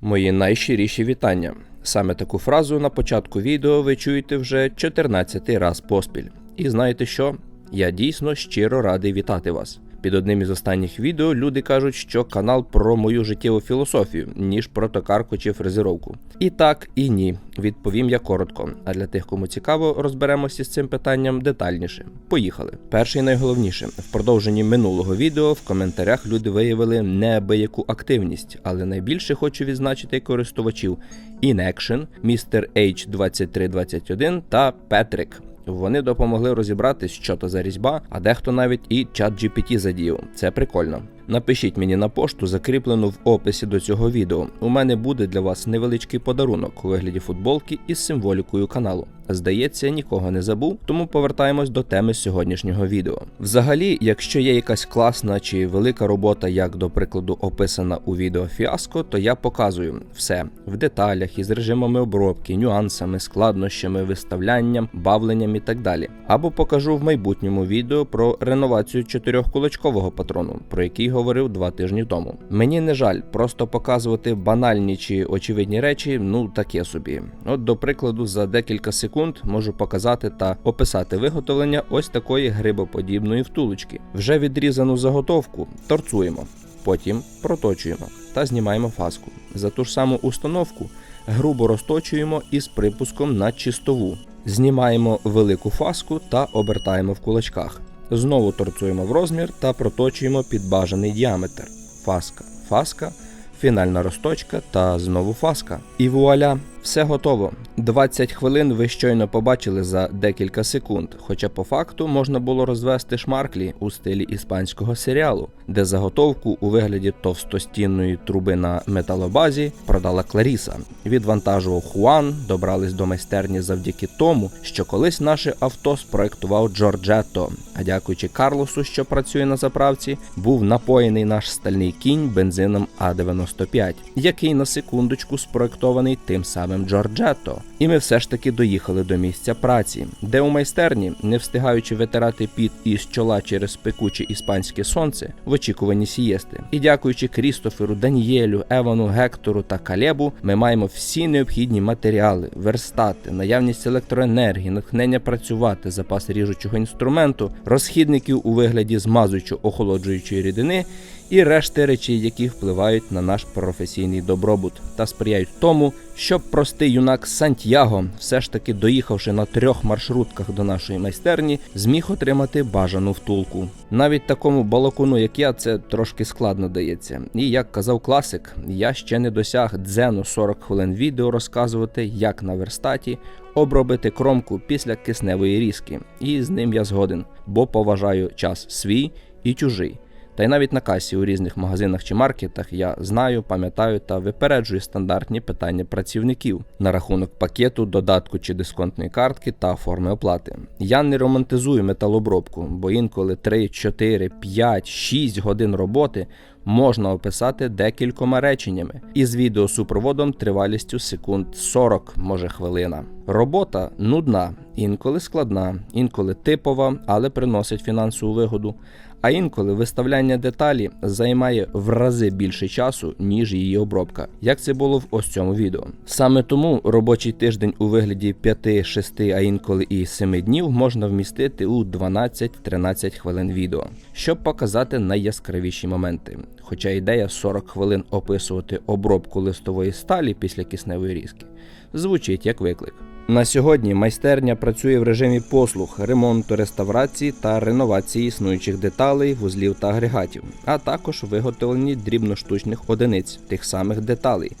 Мої найщиріші вітання. Саме таку фразу на початку відео ви чуєте вже 14 раз поспіль. І знаєте що? Я дійсно щиро радий вітати вас. Під одним із останніх відео люди кажуть, що канал про мою життєву філософію, ніж про токарку чи фрезеровку. І так, і ні. Відповім я коротко. А для тих, кому цікаво, розберемося з цим питанням детальніше. Поїхали. Перше і найголовніше в продовженні минулого відео в коментарях люди виявили неабияку активність, але найбільше хочу відзначити користувачів Inaction, Mr. H2321 та Петрик. Вони допомогли розібратись, що то за різьба, а дехто навіть і чат GPT задіяв. Це прикольно. Напишіть мені на пошту, закріплену в описі до цього відео. У мене буде для вас невеличкий подарунок у вигляді футболки із символікою каналу. Здається, нікого не забув, тому повертаємось до теми сьогоднішнього відео. Взагалі, якщо є якась класна чи велика робота, як до прикладу описана у відео фіаско, то я показую все в деталях із режимами обробки, нюансами, складнощами, виставлянням, бавленням і так далі. Або покажу в майбутньому відео про реновацію чотирьохкулачкового патрону, про який говорив два тижні тому. Мені не жаль, просто показувати банальні чи очевидні речі, ну таке собі. От, до прикладу, за декілька секунд можу показати та описати виготовлення ось такої грибоподібної втулочки. Вже відрізану заготовку торцуємо, потім проточуємо та знімаємо фаску. За ту ж саму установку грубо розточуємо із припуском на чистову. Знімаємо велику фаску та обертаємо в кулачках. Знову торцуємо в розмір та проточуємо під бажаний діаметр. Фаска, фаска, фінальна розточка та знову фаска. І вуаля, все готово. 20 хвилин ви щойно побачили за декілька секунд. Хоча по факту можна було розвести шмарклі у стилі іспанського серіалу, де заготовку у вигляді товстостінної труби на металобазі продала Кларіса. Відвантажував Хуан, добрались до майстерні завдяки тому, що колись наше авто спроектував Джорджетто. А дякуючи Карлосу, що працює на заправці, був напоєний наш стальний кінь бензином А95, який на секундочку спроектований тим самим Джорджетто. І ми все ж таки доїхали до місця праці, де у майстерні, не встигаючи витирати під із чола через пекуче іспанське сонце в очікуванні сієсти. І дякуючи Крістоферу, Даніелю, Евану, Гектору та Калебу, ми маємо всі необхідні матеріали, верстати, наявність електроенергії, натхнення працювати, запас ріжучого інструменту, розхідників у вигляді змазуючо-охолоджуючої рідини і решти речей, які впливають на наш професійний добробут та сприяють тому, щоб простий юнак Сантьяго, все ж таки доїхавши на трьох маршрутках до нашої майстерні, зміг отримати бажану втулку. Навіть такому балакуну, як я, це трошки складно дається. І як казав класик, я ще не досяг дзену 40 хвилин відео розказувати, як на верстаті обробити кромку після кисневої різки. І з ним я згоден, бо поважаю час свій і чужий. Та й навіть на касі у різних магазинах чи маркетах я знаю, пам'ятаю та випереджую стандартні питання працівників на рахунок пакету, додатку чи дисконтної картки та форми оплати. Я не романтизую металобробку, бо інколи 3, 4, 5, 6 годин роботи можна описати декількома реченнями із відеосупроводом тривалістю секунд 40, може хвилина. Робота нудна, інколи складна, інколи типова, але приносить фінансову вигоду. А інколи виставляння деталі займає в рази більше часу, ніж її обробка, як це було в ось цьому відео. Саме тому робочий тиждень у вигляді 5, 6, а інколи і 7 днів можна вмістити у 12-13 хвилин відео, щоб показати найяскравіші моменти. Хоча ідея 40 хвилин описувати обробку листової сталі після кисневої різки звучить як виклик. На сьогодні майстерня працює в режимі послуг, ремонту, реставрації та реновації існуючих деталей, вузлів та агрегатів, а також виготовлені дрібноштучних одиниць тих самих деталей,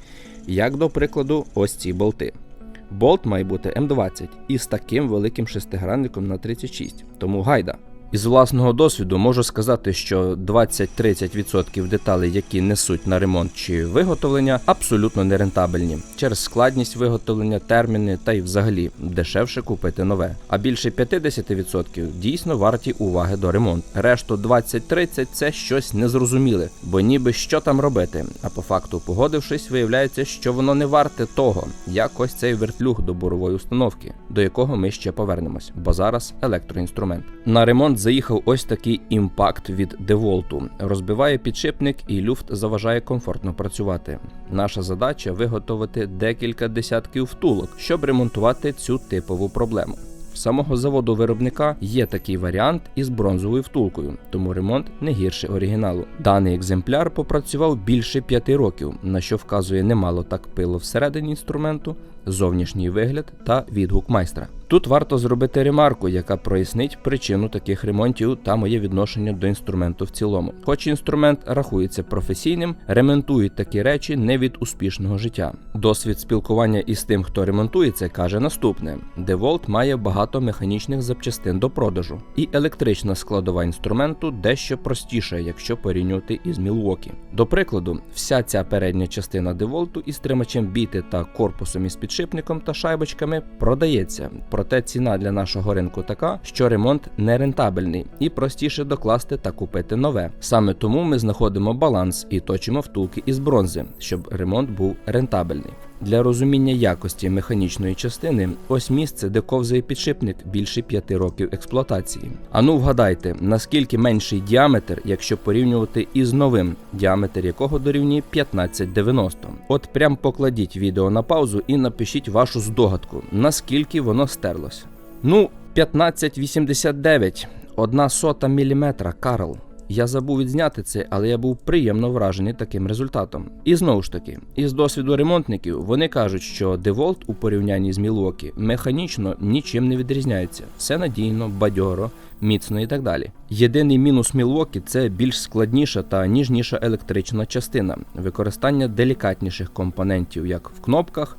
як до прикладу, ось ці болти. Болт має бути М20 із таким великим шестигранником на 36, тому гайда. Із власного досвіду можу сказати, що 20-30% деталей, які несуть на ремонт чи виготовлення, абсолютно нерентабельні через складність виготовлення, терміни та й взагалі дешевше купити нове. А більше 50% дійсно варті уваги до ремонту. Решту 20-30% це щось незрозуміле, бо ніби що там робити. А по факту, погодившись, виявляється, що воно не варте того, як ось цей вертлюг до бурової установки. до якого ми ще повернемось, бо зараз електроінструмент. На ремонт заїхав ось такий імпакт від Деволту. Розбиває підшипник і люфт заважає комфортно працювати. Наша задача виготовити декілька десятків втулок, щоб ремонтувати цю типову проблему. В самого заводу виробника є такий варіант із бронзовою втулкою, тому ремонт не гірше оригіналу. Даний екземпляр попрацював більше п'яти років, на що вказує немало так пило всередині інструменту, зовнішній вигляд та відгук майстра. Тут варто зробити ремарку, яка прояснить причину таких ремонтів та моє відношення до інструменту в цілому. Хоч інструмент рахується професійним, ремонтують такі речі не від успішного життя. Досвід спілкування із тим, хто ремонтує це, каже наступне: DeWalt має багато механічних запчастин до продажу, і електрична складова інструменту дещо простіша, якщо порівнювати із Milwaukee. До прикладу, вся ця передня частина DeWalt із тримачем біти та корпусом із підшипником та шайбочками продається. Проте ціна для нашого ринку така, що ремонт не рентабельний і простіше докласти та купити нове. Саме тому ми знаходимо баланс і точимо втулки із бронзи, щоб ремонт був рентабельний. Для розуміння якості механічної частини ось місце, де ковзає підшипник більше 5 років експлуатації. Ану вгадайте, наскільки менший діаметр, якщо порівнювати із новим, діаметр якого дорівнює 1590. От прям покладіть відео на паузу і напишіть вашу здогадку, наскільки воно стерлося. Ну, 1589, одна сота міліметра, Карл. Я забув відзняти це, але я був приємно вражений таким результатом. І знову ж таки, із досвіду ремонтників вони кажуть, що DeWalt у порівнянні з Milwaukee механічно нічим не відрізняється. Все надійно, бадьоро, міцно і так далі. Єдиний мінус Milwaukee – це більш складніша та ніжніша електрична частина, використання делікатніших компонентів, як в кнопках,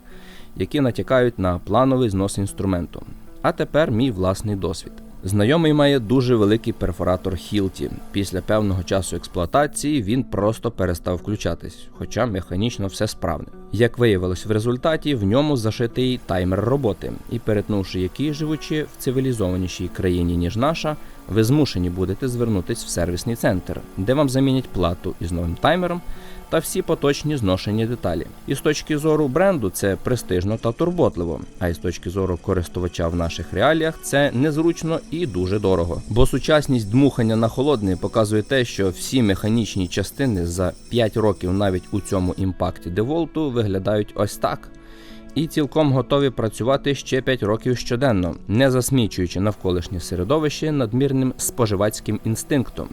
які натякають на плановий знос інструменту. А тепер мій власний досвід. Знайомий має дуже великий перфоратор Хілті. Після певного часу експлуатації він просто перестав включатись, хоча механічно все справне. Як виявилось в результаті, в ньому зашитий таймер роботи, і перетнувши який, живучи в цивілізованішій країні ніж наша, ви змушені будете звернутись в сервісний центр, де вам замінять плату із новим таймером та всі поточні зношені деталі. І з точки зору бренду це престижно та турботливо. А із точки зору користувача в наших реаліях це незручно і дуже дорого. Бо сучасність дмухання на холодний показує те, що всі механічні частини за 5 років навіть у цьому імпакті деволту виглядають ось так. І цілком готові працювати ще 5 років щоденно, не засмічуючи навколишнє середовище надмірним споживацьким інстинктом.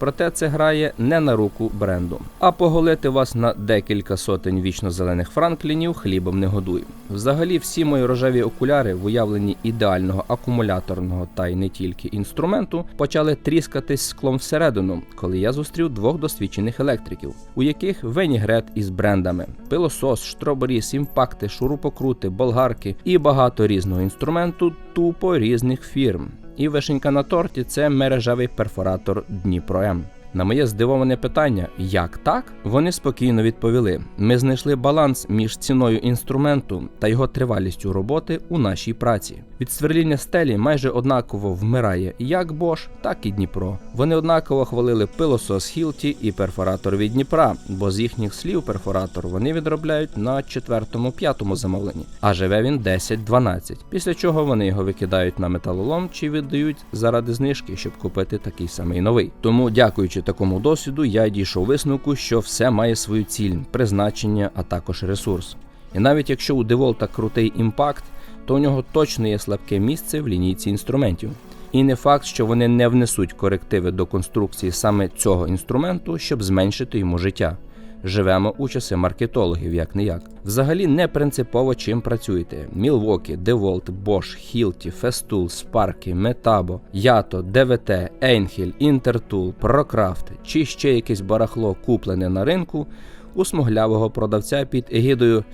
Проте це грає не на руку бренду. А поголити вас на декілька сотень вічно зелених франклінів хлібом не годуй. Взагалі, всі мої рожеві окуляри в уявленні ідеального акумуляторного та й не тільки інструменту почали тріскатись склом всередину, коли я зустрів двох досвідчених електриків, у яких венігрет із брендами: пилосос, штроборіз, імпакти, шурупокрути, болгарки і багато різного інструменту тупо різних фірм. І вишенька на торті це мережевий перфоратор Дніпро М. На моє здивоване питання, як так, вони спокійно відповіли: ми знайшли баланс між ціною інструменту та його тривалістю роботи у нашій праці. Від сверління стелі майже однаково вмирає як Bosch, так і Дніпро. Вони однаково хвалили пилосос Хілті і перфоратор від Дніпра, бо з їхніх слів перфоратор вони відробляють на четвертому-п'ятому замовленні, а живе він 10-12. Після чого вони його викидають на металолом чи віддають заради знижки, щоб купити такий самий новий. Тому, дякуючи такому досвіду, я дійшов висновку, що все має свою ціль, призначення, а також ресурс. І навіть якщо у Деволта крутий імпакт, то у нього точно є слабке місце в лінійці інструментів. І не факт, що вони не внесуть корективи до конструкції саме цього інструменту, щоб зменшити йому життя. Живемо у часи маркетологів, як не як. Взагалі не принципово чим працюєте: Мілвокі, Деволт, Bosch, Hilti, Festool, Sparky, Metabo, Yato, DVT, Einhil, Intertool, Procraft чи ще якесь барахло куплене на ринку у смуглявого продавця під егідою.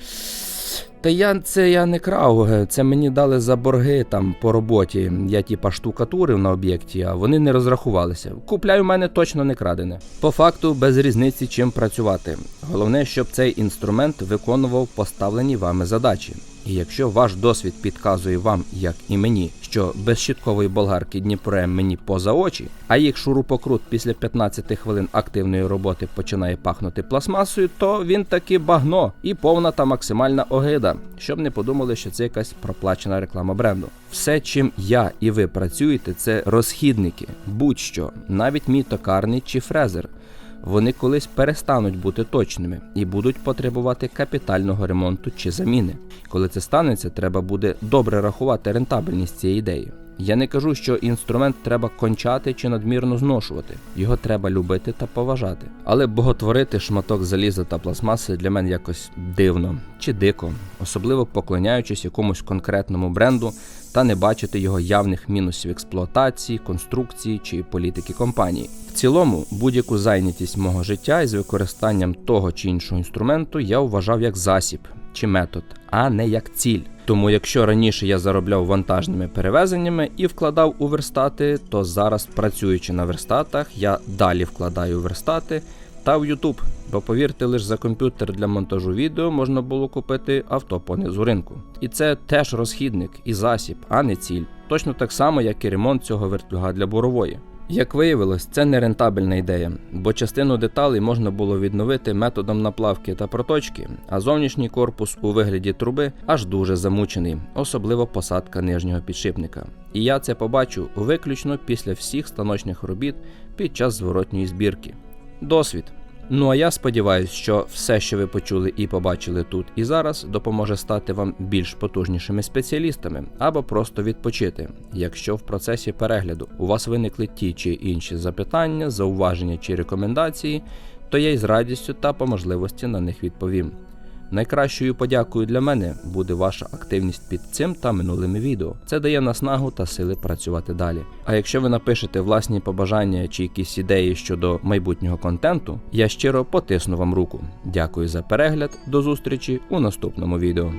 Та я це я не крав, це мені дали за борги там по роботі. Я типа штукатурив на об'єкті, а вони не розрахувалися. Купляй у мене точно не крадене. По факту без різниці чим працювати. Головне, щоб цей інструмент виконував поставлені вами задачі. І якщо ваш досвід підказує вам, як і мені, що без щіткової болгарки Дніпре мені поза очі, а їх шурупокрут після 15 хвилин активної роботи починає пахнути пластмасою, то він таки багно і повна та максимальна огида. Щоб не подумали, що це якась проплачена реклама бренду. Все, чим я і ви працюєте, це розхідники, будь-що, навіть мій токарний чи фрезер. Вони колись перестануть бути точними і будуть потребувати капітального ремонту чи заміни. Коли це станеться, треба буде добре рахувати рентабельність цієї ідеї. Я не кажу, що інструмент треба кончати чи надмірно зношувати. Його треба любити та поважати. Але боготворити шматок заліза та пластмаси для мене якось дивно чи дико, особливо поклоняючись якомусь конкретному бренду та не бачити його явних мінусів експлуатації, конструкції чи політики компанії. В цілому, будь-яку зайнятість мого життя із використанням того чи іншого інструменту я вважав як засіб чи метод, а не як ціль. Тому, якщо раніше я заробляв вантажними перевезеннями і вкладав у верстати, то зараз, працюючи на верстатах, я далі вкладаю у верстати та в YouTube. Бо повірте, лише за комп'ютер для монтажу відео можна було купити авто понизу ринку. І це теж розхідник і засіб, а не ціль. Точно так само, як і ремонт цього вертюга для бурової. Як виявилось, це не рентабельна ідея, бо частину деталей можна було відновити методом наплавки та проточки, а зовнішній корпус у вигляді труби аж дуже замучений, особливо посадка нижнього підшипника. І я це побачу виключно після всіх станочних робіт під час зворотньої збірки. Досвід. Ну а я сподіваюся, що все, що ви почули і побачили тут і зараз, допоможе стати вам більш потужнішими спеціалістами або просто відпочити, якщо в процесі перегляду у вас виникли ті чи інші запитання, зауваження чи рекомендації, то я із радістю та по можливості на них відповім. Найкращою подякою для мене буде ваша активність під цим та минулими відео. Це дає наснагу та сили працювати далі. А якщо ви напишете власні побажання чи якісь ідеї щодо майбутнього контенту, я щиро потисну вам руку. Дякую за перегляд, до зустрічі у наступному відео.